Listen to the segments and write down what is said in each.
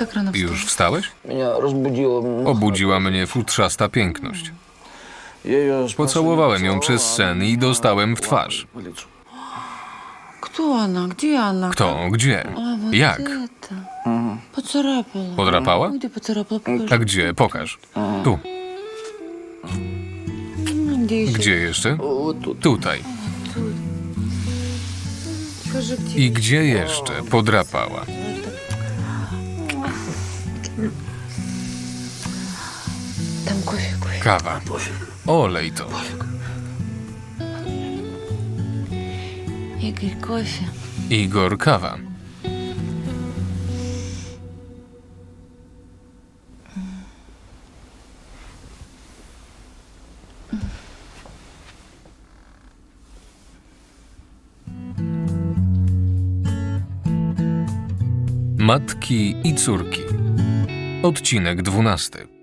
tak rano wstałeś? Już wstałeś? Obudziła mnie futrzasta piękność. Pocałowałem ją przez sen i dostałem w twarz. Kto ona? Gdzie ona? Kto? Gdzie? Jak? Pocarapała. Podrapała? A gdzie? Pokaż. Tu. Gdzie jeszcze? Tutaj. I gdzie jeszcze podrapała? Kawa. Olej to. Игорь, кофе. Igor kawa. Matki i córki. Odcinek dwunasty.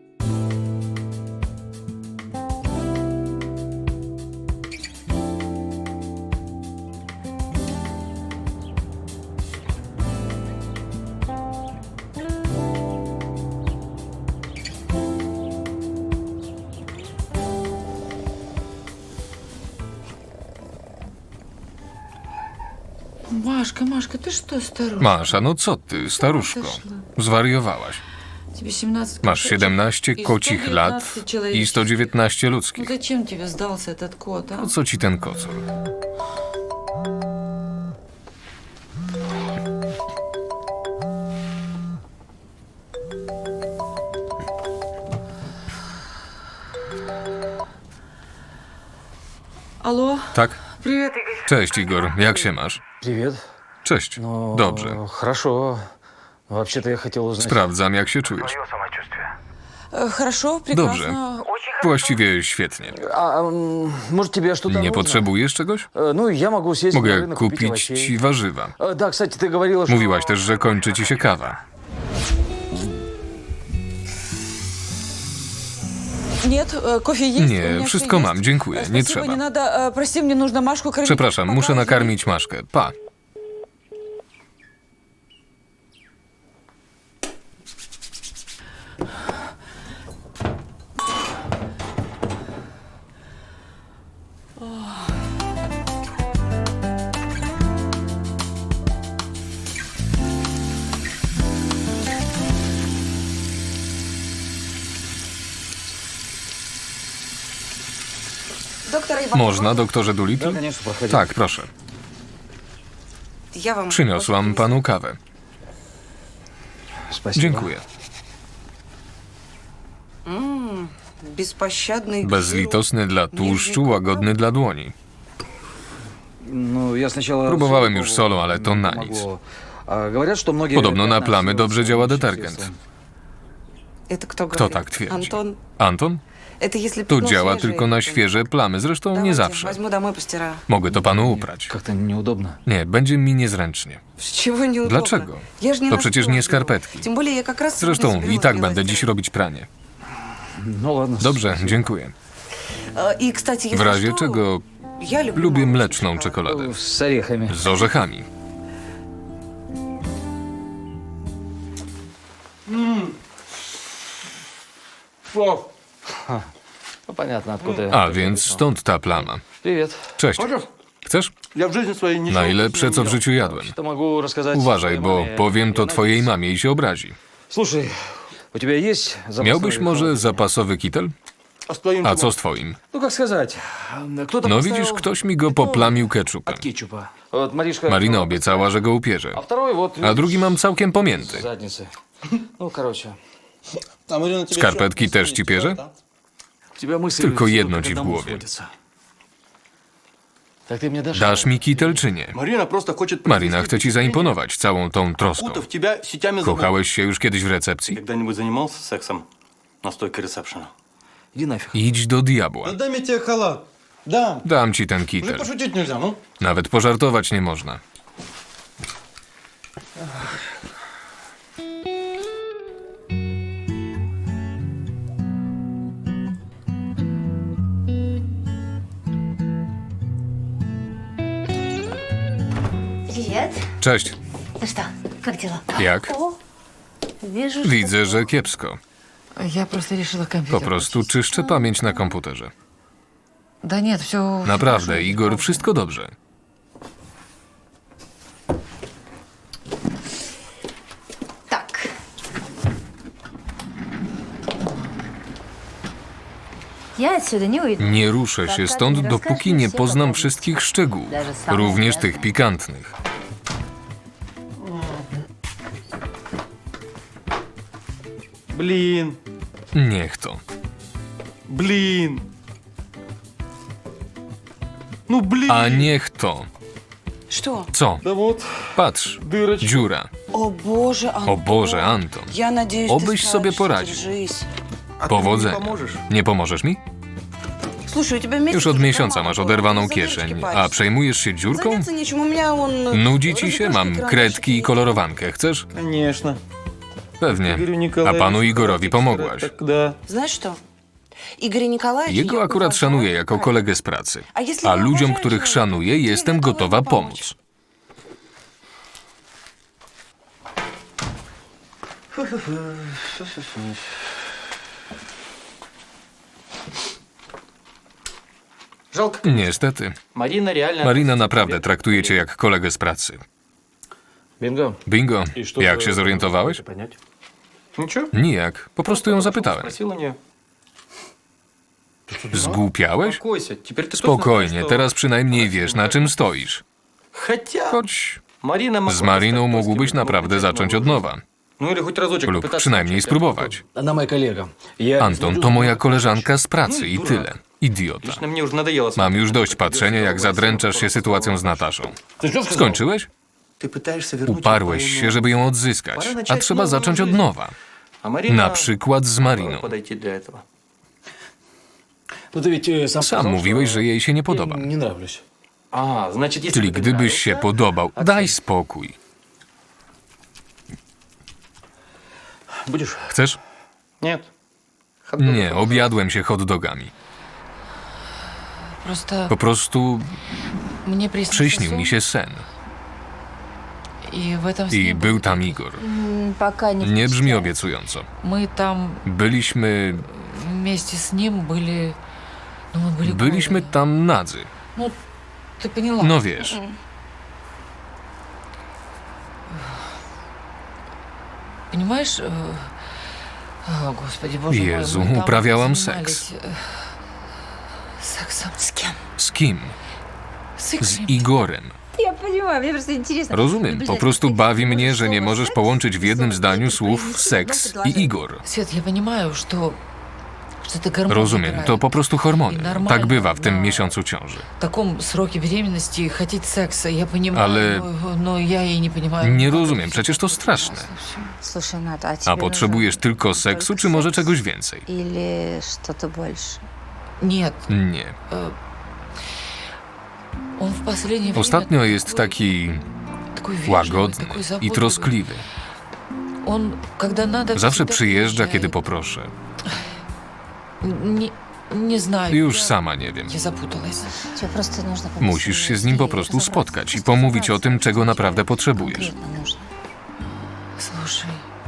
Машка, Машка, ты что, старуха? Masza, no co ty, staruszko? Zwariowałaś. Тебе 17 Masz кошечек 17 и kocich lat 119 i человеческих. 119 Ну ludzkich. зачем тебе сдался этот кот, а? Po co ci ten kocur? Алло? Tak? Привет, Игорь. Cześć Igor, jak się masz? Привет. Cześć. Ну, Dobrze. Хорошо. Вообще-то я хотел узнать... Sprawdzam, jak się czujesz. Э, Хорошо, Dobrze. прекрасно. Właściwie świetnie. А, м, может, тебе что-то Nie нужно? potrzebujesz czegoś? Э, Ну, я могу съездить на Mogę рынок, купить kupić овощей. ci warzywa. Э, Да, кстати, ты говорила, что... Mówiłaś też, że kończy ci się kawa. Нет, э, кофе есть? У Nie, меня wszystko всё mam, есть. dziękuję, Э, nie Спасибо, trzeba. не надо. э, Прости, мне нужно Машку кормить. Przepraszam, Пока, muszę извини. nakarmić Maszkę. Pa. Można, doktorze Doolittle? Tak, proszę. Przyniosłam panu kawę. Dziękuję. Bezlitosny dla tłuszczu, łagodny dla dłoni. Próbowałem już solo, ale to na nic. Podobno na plamy dobrze działa detergent. Kto tak twierdzi? Anton? Это если To пятно działa свежее, tylko na то- świeże plamy, zresztą nie Давайте, zawsze. Возьму домой, постираю. Mogę to panu uprać. Как-то неудобно. Nie, będzie mi niezręcznie. С чего неудобно? Dlaczego? Я же не To на przecież скорость nie беру. skarpetki. Тем более я как раз сегодня Zresztą собиралась i tak белое będę стирать. dziś robić pranie. Ну ладно. Dobrze, спасибо. dziękuję. Э, И, кстати, W если razie что, czego я люблю lubię молочный mleczną шоколад. czekoladę. Э, С орехами. Z orzechami. Ну, понятно, откуда. A więc stąd ta plama. Привет. Cześć. Chcesz? Я в жизни своей не Najlepsze, co w życiu jadłem. Что могу рассказать Uważaj, твоей bo маме? powiem to И она twojej здесь. mamie i się obrazi. Слушай, у тебя есть запасной Miałbyś może халат? zapasowy kitel? А с твоим A чего? co z twoim? Ну, как сказать, кто-то No поставил widzisz, ktoś mi go poplamił keczupem. от кетчупа. Вот Маришка... Marina obiecała, że go upierze. А второй вот... A drugi mam całkiem С pomięty. задницы. Ну, короче. Skarpetki też ci pierze? Tylko jedno ci w głowie. Dasz mi kitel czy nie? Marina chce ci zaimponować całą tą troską. Kochałeś się już kiedyś w recepcji? Idź do diabła. Dam ci ten kitel. Nawet pożartować nie można. Привет. Cześć. Ну что, как дела? Jak? О, Вижу, что Widzę, że kiepsko. Я просто решила компьютер. Po prostu czyszczę pamięć na komputerze. Да нет, все. Naprawdę, Igor, wszystko dobrze. Так. Я отсюда не уйду. Nie ruszę się stąd, dopóki nie poznam wszystkich szczegółów, również tych pikantnych. Блин, Niech to. блин. Ну, блин. A niech to. Что? Co? Да вот, Patrz, дырочка. dziura. О боже, Антон. O Boże, Anton. Я надеюсь, Obyś ты sobie справишься, poradził. держись. А ты мне Powodzenia. поможешь? Nie pomożesz mi? Слушай, у тебя месяц Już od уже miesiąca дома, masz а oderwaną за дырочки kieszeń, a паришься. przejmujesz się dziurką? Заняться нечем, у меня он... Nudzi ci się? разыгрышки, Mam карандашики kredki i есть. kolorowankę. Chcesz? Конечно. Pewnie. Игорю A Николаевичу panu Igorowi хотите pomogłaś. сказать, Так, да. Знаешь что? Игоря Николаевича Jego я akurat уважаю, szanuję jako правильно. kolegę z pracy, A jeśli a nie ludziom, uważacie, których to szanuję, nie jestem gotowa gotowa pomóc. pomóc. Жалко. Niestety. Марина реально... Marina naprawdę traktuje cię jak kolegę z pracy. Бинго. Bingo, jak się zorientowałeś? Понять. Ничего. Nijak. Po prostu ją zapytałem. Спросил у нее. Zgłupiałeś? Успокойся, теперь ты точно Spokojnie, знаешь, что- teraz przynajmniej wiesz, na czym stoisz. Хотя... Choć Marina mogła z Mariną zostać mógłbyś polskim naprawdę klubem, zacząć od nowa. Ну или хоть разочек Lub попытаться przynajmniej начать. spróbować. Она моя коллега. Я Anton to moja koleżanka z pracy i tyle. Idiota. Лично мне уже надоело Mam смотреть, już как dość ты patrzenia, jak держишь zadręczasz się голос. sytuacją z Nataszą. Ты что сказал? Skończyłeś? Ты пытаешься вернуть Uparłeś её się, żeby ją odzyskać, a trzeba zacząć od nowa. А Марина... Na przykład z Mariną. Подойти для этого. Ну ты ведь э, сам, Sam сказал, mówiłeś, что że jej się nie я podobam. не нравлюсь. А, значит, если Czyli ты gdybyś się нравишься- podobał, daj spokój. Будешь? Chcesz? Нет. Хот-дог. Nie, objadłem się hot dogami. Просто Po prostu мне приснился przyśnił сон, mi się sen. И в этом I сне był был tam такой- Igor. М, Пока не Nie brzmi впечатляет. obiecująco. Мы там Byliśmy. вместе с ним были... Ну, мы были Byliśmy голые. tam nadzy. Ну, ты поняла. No wiesz. Понимаешь... э, о, Господи, боже мой, Jezu, мы там uprawiałam занимались, э, Сексом. С кем? Z kim? С Z Игорем. Igorem. Я понимаю, мне просто интересно. Rozumiem. Po prostu bawi mnie, że nie możesz połączyć w jednym zdaniu słów seks i Igor. Свет, я понимаю, что... Что ты гормоны Rozumiem, играют. to po prostu hormony. Normalne, Tak bywa w tym no. miesiącu ciąży. В таком сроке беременности хотеть секса, я понимаю, Ale- но, но я и не понимаю. Nie как это rozumiem, всё przecież to так straszne. ужасно всё. Слушай, Ната, а тебе A potrzebujesz нужен tylko seksu, czy może czegoś więcej? Или что-то больше? Нет, Nie. Ostatnio jest taki łagodny i troskliwy. Zawsze przyjeżdża, kiedy poproszę. Już sama nie wiem. Musisz się z nim po prostu spotkać i pomówić o tym, czego naprawdę potrzebujesz.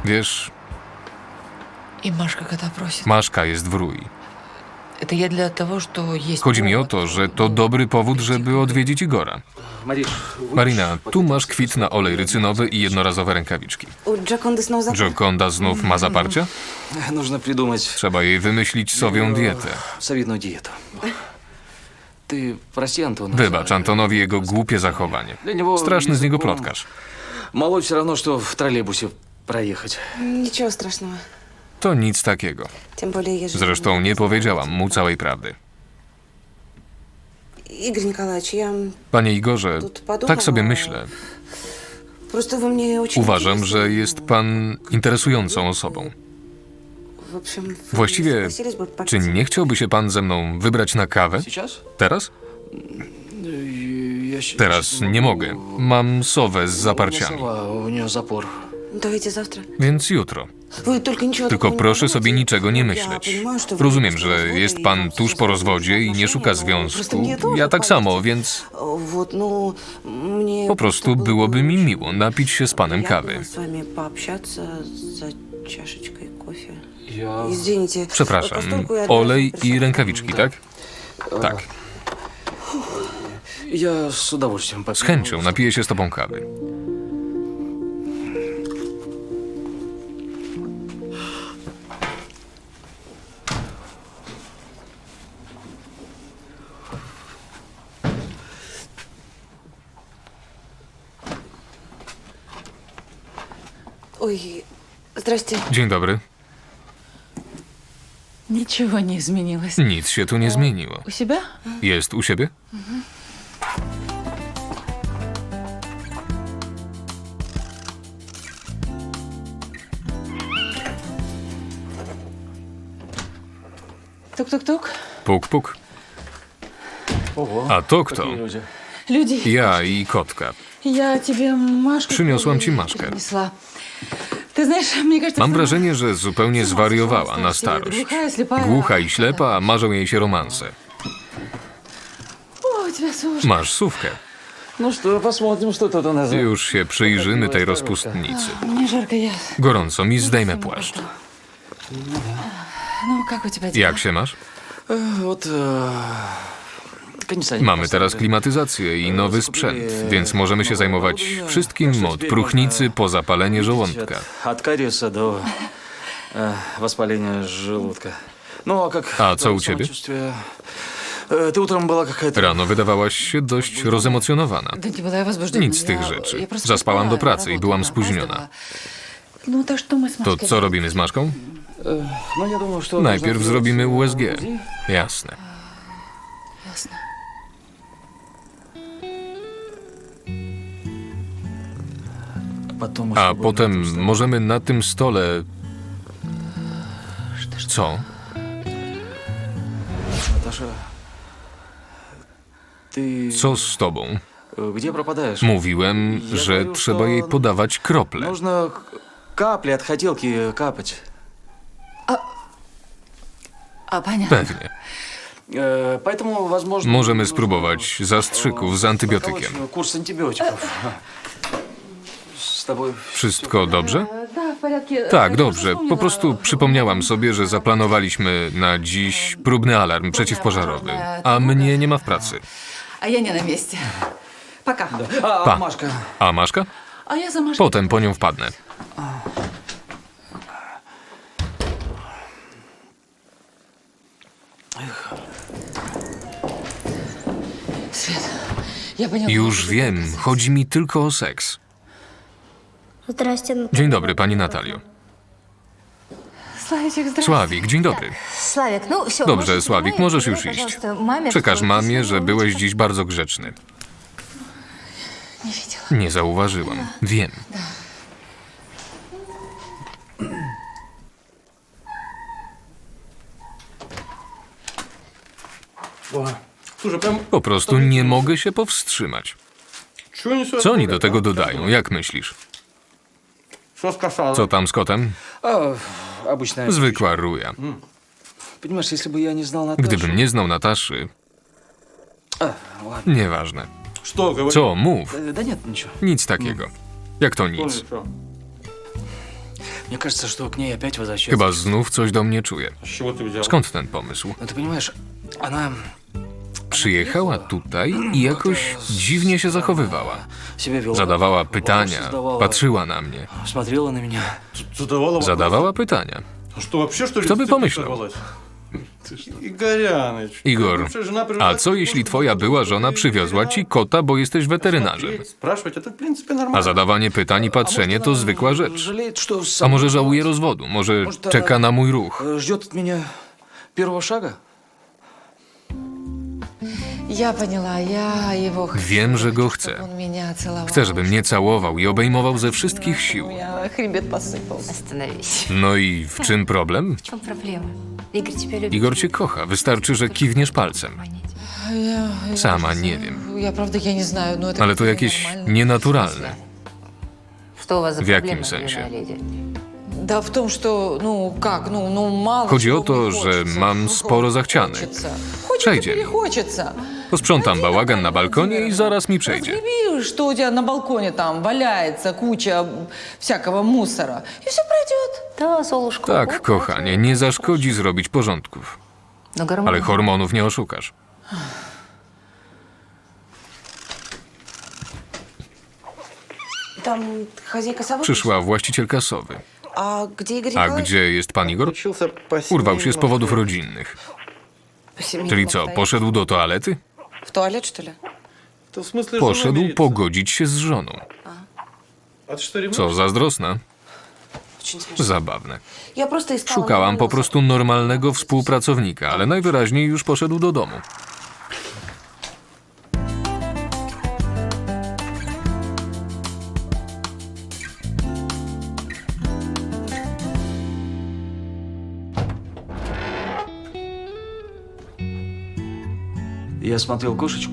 Wiesz, Maszka jest w rój. Chodzi mi o повод, to, że to ну, dobry powód, żeby odwiedzić Igora. Мариш, Marina, tu masz kwit na olej rycynowy i jednorazowe rękawiczki. У Джаконды снова запах. Jokonda znów ma zaparcia? нужно придумать Trzeba jej wymyślić sowią dietę. солидную диету. Ты прости, Антон. Wybacz Antonowi jego głupie zachowanie. Для него Straszny z niego языком plotkarz. Молоть все равно, что в троллейбусе проехать. Ничего страшного. To nic takiego. Zresztą nie powiedziałam mu całej prawdy. Panie Igorze, tak sobie myślę. Uważam, że jest pan interesującą osobą. Właściwie, czy nie chciałby się pan ze mną wybrać na kawę? Teraz? Teraz nie mogę. Mam sowę z zaparciami. Dowiecie zawtra. Więc jutro. Tylko proszę sobie niczego nie myśleć. Rozumiem, że jest pan tuż po rozwodzie i nie szuka związku. Ja tak samo, więc po prostu byłoby mi miło napić się z panem kawy. Przepraszam, olej i rękawiczki, tak? Tak. tak. Ja z Z chęcią napiję się z tobą kawy. Ой, здрасте. Dzień dobry. Ничего не изменилось. Nic się tu nie zmieniło. У себя? Jest u siebie? Тук-тук-тук. Puk, puk. Ого. A to kto? Какие люди? Люди, Ja i kotka. я тебе Машку Przyniosłam ci Машkę. принесла. Ты знаешь, мне кажется, Mam что wrażenie, że zupełnie она zwariowała na стала starość. Глухая, слепая. Głucha i ślepa, a marzą jej się romanse. О, у тебя сушка. Masz sówkę. Ну что, посмотрим, что тут у нас. Już się przyjrzymy tej rozpustnicy. Мне жарко, я... Gorąco mi zdejmę płaszcz. Ну, как у тебя дела? Jak się masz? Э, Вот... э, кондиционер Mamy teraz klimatyzację i nowy sprzęt, więc możemy się zajmować wszystkim od próchnicy po zapalenie żołądka. Do żołądka. No, a co u ciebie? Rano wydawałaś się dość rozemocjonowana. Nic z tych rzeczy. Zaspałam do pracy i byłam spóźniona. To co robimy z Maszką? Najpierw zrobimy USG. Jasne. Jasne. Ясно. Потом A еще будем potem на этом стоять. możemy na tym stole... Co? Наташа, ты Co z tobą? э, где пропадаешь? Mówiłem, Ja że говорю, trzeba что jej podawać krople. Нужно к- капли от хотелки капать. А, понятно. Pewnie. Э, Поэтому, возможно... Możemy нужно, spróbować э, zastrzyków z antybiotykiem. проколоть Курс антибиотиков. С тобой... Wszystko dobrze? Да, в порядке. Tak, Я dobrze. просто Po вспомнила. prostu przypomniałam sobie, że zaplanowaliśmy na dziś próbny alarm przeciwpożarowy, a mnie nie ma w pracy. А я не на месте. Пока. А, Па. Машка, A Maszka? А я за Машкой. Potem po nią wpadnę. Już wiem, chodzi mi tylko o seks. Здрасте, Наталья. Dzień dobry, pani Natalio. Славичек, здравствуй. Sławik, dzień dobry. Славик, ну все. Dobrze, Sławik, możesz już iść. Przekaż mamie, że byłeś dziś bardzo grzeczny. Не видела. Nie zauważyłam. Wiem. Ой. Слушай, прям... Po prostu nie mogę się powstrzymać. Чего они сюда Co oni добавляют, do tego а? dodają? Jak myślisz? Что с касалом? Co tam z kotem? а, обычная... Zwykła ruja. Понимаешь, если бы я не знал Наташу... Gdybym nie znał Nataszy, А, ладно. nieważne. Что, говори? Co? Mów. Э, Да нет, ничего. Nic takiego. Jak to Что, nic? ничего? Мне кажется, что к ней опять возвращается. Chyba znów coś do mnie czuje. С чего ты взял? Skąd ten pomysł? Ну, ты понимаешь, она Przyjechała tutaj i jakoś dziwnie się zachowywała. Zadawała pytania, patrzyła na mnie. Zadawała pytania. Kto by pomyślał? Igor, a co jeśli twoja była żona przywiozła ci kota, bo jesteś weterynarzem? A zadawanie pytań i patrzenie to zwykła rzecz. A może żałuje rozwodu, może czeka na mój ruch. Wiem, że go чтобы chcę. Он меня целовал. Chcę, żeby mnie całował i obejmował ze wszystkich У sił. меня хребет посыпался. Остановись. No i w czym problem? В чем проблема? Игорь тебя любит. Igor cię kocha, wystarczy, że kiwniesz palcem. Я, я Sama не nie знаю. wiem. Я правда, я не знаю, но это Ale to как-то jakieś ненормально. nienaturalne. Что у вас за В яким проблемы, сенсе? юная леди? Да в том, что, ну как, ну, ну мало Chodzi o чего to, мне że хочется. mam sporo zachcianek. Хочется. Хочется, Przejdzie mi. перехочется. Posprzątam bałagan na balkonie i zaraz mi przejdzie. Разгреби, что у тебя на балконе там валяется куча всякого мусора. И все пройдет. Да, Золушка. Tak, вот, kochanie, nie zaszkodzi zrobić porządków. Но гормоны. Ale hormonów nie oszukasz. Там хозяйка совы? Przyszła właścicielka sowy. A gdzie A gdzie jest pan Igor? Urwał się z powodów rodzinnych. Czyli co, poszedł do toalety? W? Poszedł pogodzić się z żoną. Co, zazdrosna? Zabawne. Szukałam po prostu normalnego współpracownika, ale najwyraźniej już poszedł do domu.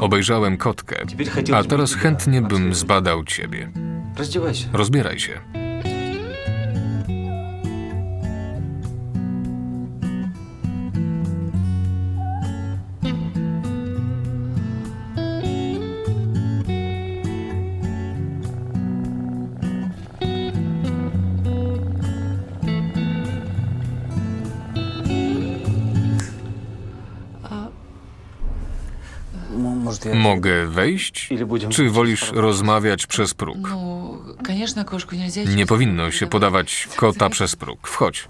Obejrzałem kotkę, a teraz chętnie bym zbadał ciebie. Rozbieraj się. Mogę wejść? Czy wolisz rozmawiać przez próg? Nie powinno się podawać kota przez próg. Wchodź.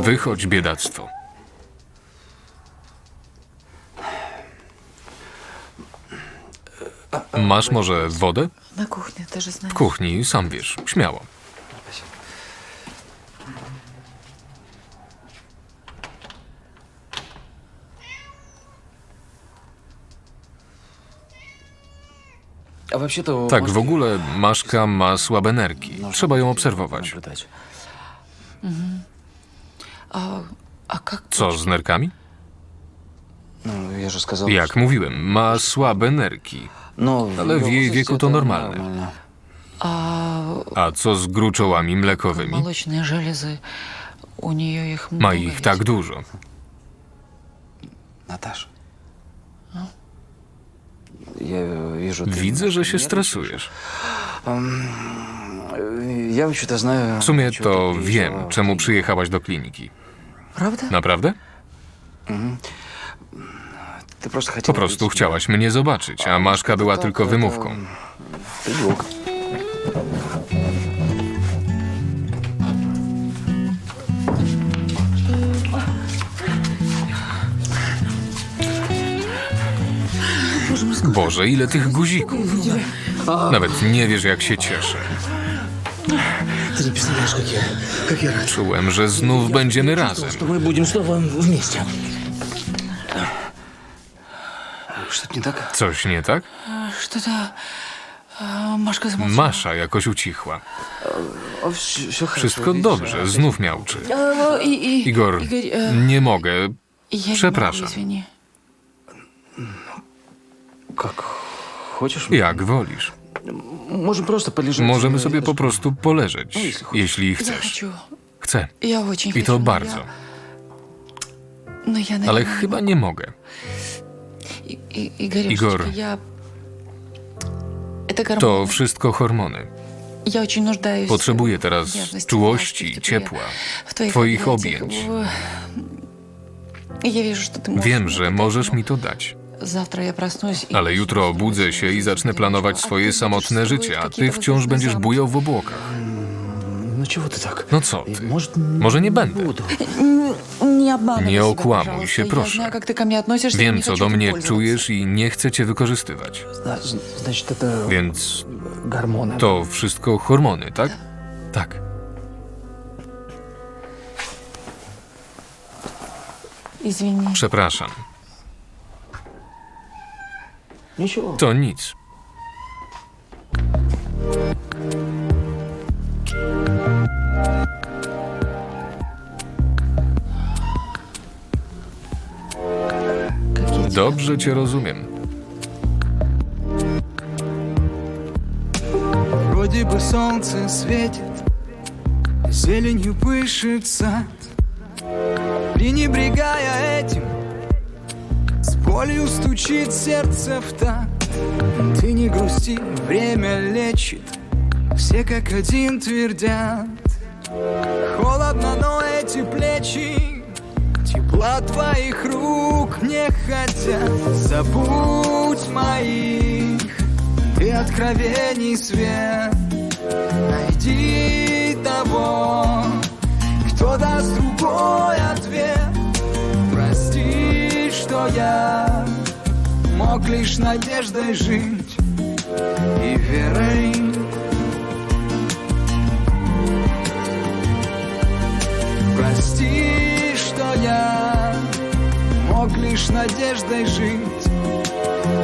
Wychodź, biedactwo. Masz może wodę? W kuchni, sam wiesz, śmiało. Tak, может, w ogóle Maszka ma słabe nerki. Trzeba ją obserwować. наблюдать. А, а как... Co z nerkami? Ну, я же сказал... Jak mówiłem, ma słabe nerki. Ну, Ale w её jej возрасте wieku to это normalne. нормально. А A co z gruczołami mlekowymi? молочные железы, у нее их много Ma ich ведь? tak dużo. Наташа. Widzę, że się stresujesz. W sumie to wiem, czemu przyjechałaś do kliniki. Naprawdę? Po prostu chciałaś mnie zobaczyć, a Maszka była tylko wymówką. Boże, ile tych guzików. Nawet nie wiesz, jak się cieszę. Ты не представляешь, как я, как я рад, Czułem, że znów będziemy razem. что мы будем снова вместе. Что-то не так? Coś nie tak? Что-то... а, Машка замолчала. Masza jakoś ucichła. О, всё, всё хорошо, Wszystko видишь, dobrze, а, znów miałczy. А, и- и- Igor, Игорь, э, nie mogę. я не przepraszam. могу, извини. Как хочешь? Jak wolisz. Можем просто полежать. Możemy э, sobie po рядышком. prostu poleżeć, jeśli chcesz. jeśli Я chcesz. хочу. Chcę. Я очень I хочу. to но bardzo. я- Но я, Ale наверное, chyba могу. nie mogę. И- и- Игорюшечка, Игор. я... Это гормоны. To wszystko hormony. Я очень нуждаюсь Potrzebuję в teraz нежности, czułości, ласки, в тепле, ciepła, в твоих, twoich объятиях, objęć. в- Я wierzę, że ty możesz Wiem, mi że to możesz dać, mi to dać. Ale jutro obudzę się i zacznę planować swoje samotne życie, a ty wciąż będziesz bujał w obłokach. No co ty? Może nie będę. Nie okłamuj się, proszę. Wiem, co do mnie czujesz i nie chcę cię wykorzystywać. Więc to wszystko hormony, tak? Tak. Przepraszam. Ничего. To nic. Dobrze cię rozumiem. Вроде бы солнце светит, зеленью пышет сад. Пренебрегая этим, с Болью стучит сердце в такт. Ты не грусти, время лечит, все как один твердят. Холодно, но эти плечи Тепла твоих рук не хотят Забудь моих Ты откровений свет Найди того лишь надеждой жить И верой Прости, что я мог лишь надеждой жить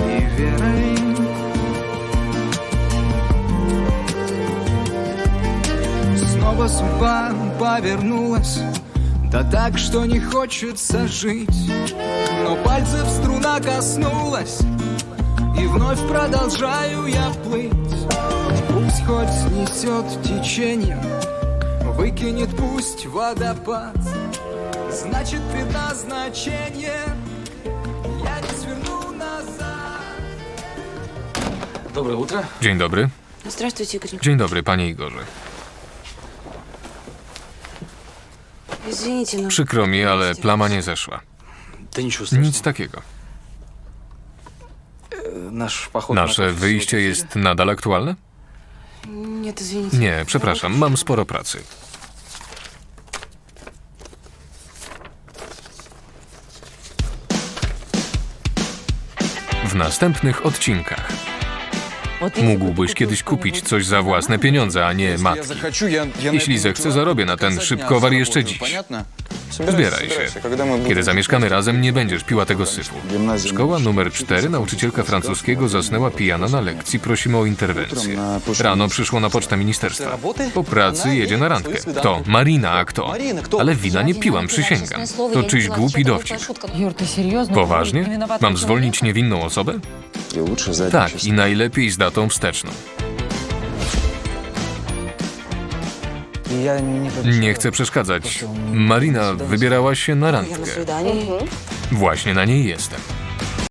и верой. Снова судьба повернулась, да так, что не хочется жить. Но пальцев струна коснулась, и вновь продолжаю я плыть. Пусть хоть снесет течением, Выкинет пусть водопад Значит предназначение Я не сверну назад Доброе утро. Dzień dobry. Здравствуйте, Игорь. Dzień dobry, panie Igorze. Извините, но... Przykro mi, ale plama nie zeszła. Nic takiego. Наш поход на Nasze кофе wyjście сегодня jest nadal aktualne? Нет, извините. Nie, przepraszam, mam sporo pracy. W następnych odcinkach mógłbyś kiedyś kupić coś za własne pieniądze, a nie matki. Jeśli zechcę, zarobię na ten szybkowar jeszcze dziś. Zbieraj się. Kiedy zamieszkamy razem, nie będziesz piła tego syfu. Szkoła numer 4, nauczycielka francuskiego zasnęła pijana na lekcji. Prosimy o interwencję. Rano przyszło na pocztę ministerstwa. Po pracy jedzie na randkę. Kto? Marina, a kto? Ale wina nie piłam, przysięgam. To czyś głupi dowcip. Poważnie? Mam zwolnić niewinną osobę? Tak, i najlepiej z datą wsteczną. Nie chcę przeszkadzać. Marina wybierała się na randkę. Mhm. Właśnie na niej jestem.